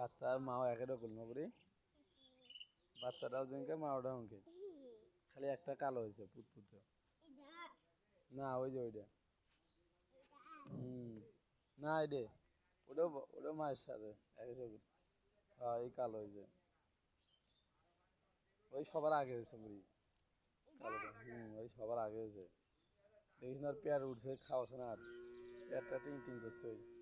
বাচ্চা আর মাও একে রকম নবরি বাচ্চাটাও যেনকে মাওটা হংকে। খালি একটা কালো হয়েছে, পুতপুতে। না, ওই যে ওইটা। হুম, না এডে ওটাও ওটাও মায়ের সাথে একই রকম হ্যাঁ এই কালো হয়েছে। ওই সবার আগে হয়েছে, বুড়ি। হুম, ওই সবার আগে হয়েছে। দেখিস না পেয়ার উঠছে খাওয়াছে না আর। পেয়ারটা টিং টিং করছে ওই।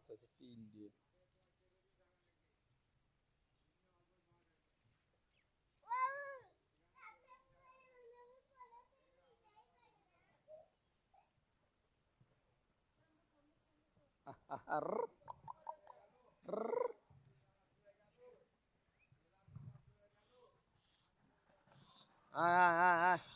Salazar di Indien. Ah, ah, ah. ah.